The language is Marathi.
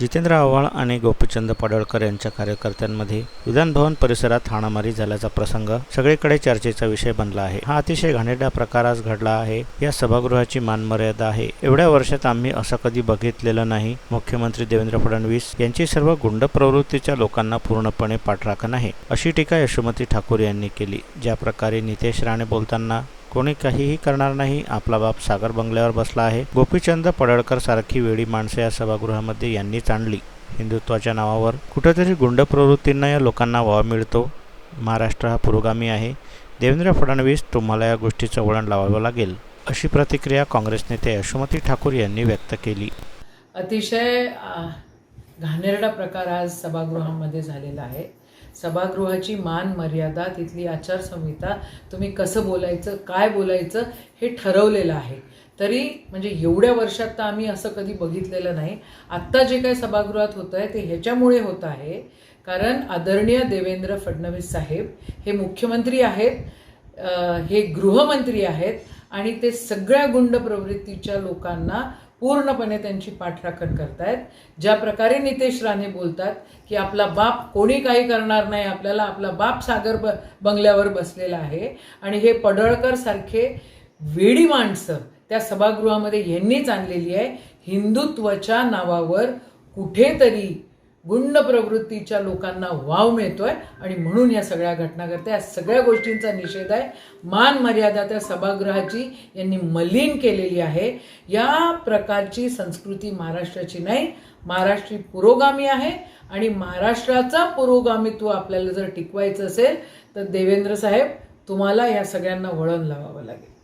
जितेंद्र आव्हाळ आणि गोपीचंद पडळकर यांच्या कार्यकर्त्यांमध्ये विधानभवन परिसरात हाणामारी झाल्याचा प्रसंग सगळीकडे चर्चेचा विषय बनला आहे. हा अतिशय घाणेरडा प्रकार आज घडला आहे. या सभागृहाची मानमर्यादा आहे. एवढ्या वर्षात आम्ही असं कधी बघितलेलं नाही. मुख्यमंत्री देवेंद्र फडणवीस यांची सर्व गुंड प्रवृत्तीच्या लोकांना पूर्णपणे पाठराखण आहे अशी टीका यशोमती ठाकूर यांनी केली. ज्या प्रकारे नितेश राणे बोलताना कोणी काहीही करणार नाही आपला बाप सागर बंगल्यावर बसला आहे. गोपीचंद पडळकर सारखी वेळी माणसे या सभागृहामध्ये यांनीच आणली. हिंदुत्वाच्या नावावर कुठेतरी गुंड प्रवृत्तींना या लोकांना वाव मिळतो. महाराष्ट्र हा पुरोगामी आहे. देवेंद्र फडणवीस तुम्हाला या गोष्टीचं वळण लावावं लागेल अशी प्रतिक्रिया काँग्रेस नेते यशोमती ठाकूर यांनी व्यक्त केली. अतिशय घाणेरडा प्रकार आज सभागृहामध्ये झालेला आहे. सभागृहाची मान मर्यादा तिथली आचारसंहिता तुम्ही कसं बोलायचं काय बोलायचं हे ठरवलेलं आहे. तरी म्हणजे एवढ्या वर्षात तर आम्ही असं कधी बघितलेलं नाही. आत्ता जे काही सभागृहात होतं आहे ते ह्याच्यामुळे होत आहे. कारण आदरणीय देवेंद्र फडणवीस साहेब हे मुख्यमंत्री आहेत हे गृहमंत्री आहेत आणि ते सगळ्या गुंड प्रवृत्तीच्या लोकांना पूर्णपणे त्यांची पाठराखण करतायत. ज्या प्रकारे नितेश राणे बोलतात की आपला बाप कोणी काही करणार नाही आपल्याला आपला बाप सागर ब बंगल्यावर बसलेला आहे. आणि हे पडळकर सारखे वेडी माणसं त्या सभागृहामध्ये यांनीच आणलेली आहे. हिंदुत्वाच्या नावावर कुठेतरी गुंड प्रवृत्तीच्या लोकांना वाव मिळतोय आणि म्हणून या सगळ्या घटना करते या सगळ्या गोष्टींचा निषेध आहे. मान मर्यादा त्या सभागृहाची यांनी मलिन केलेली आहे. या प्रकारची संस्कृती महाराष्ट्राची नाही महाराष्ट्री पुरोगामी आहे आणि महाराष्ट्राचा पुरोगामित्व आपल्याला जर टिकवायचं असेल तर देवेंद्र साहेब तुम्हाला या सगळ्यांना वळण लावावं लागेल.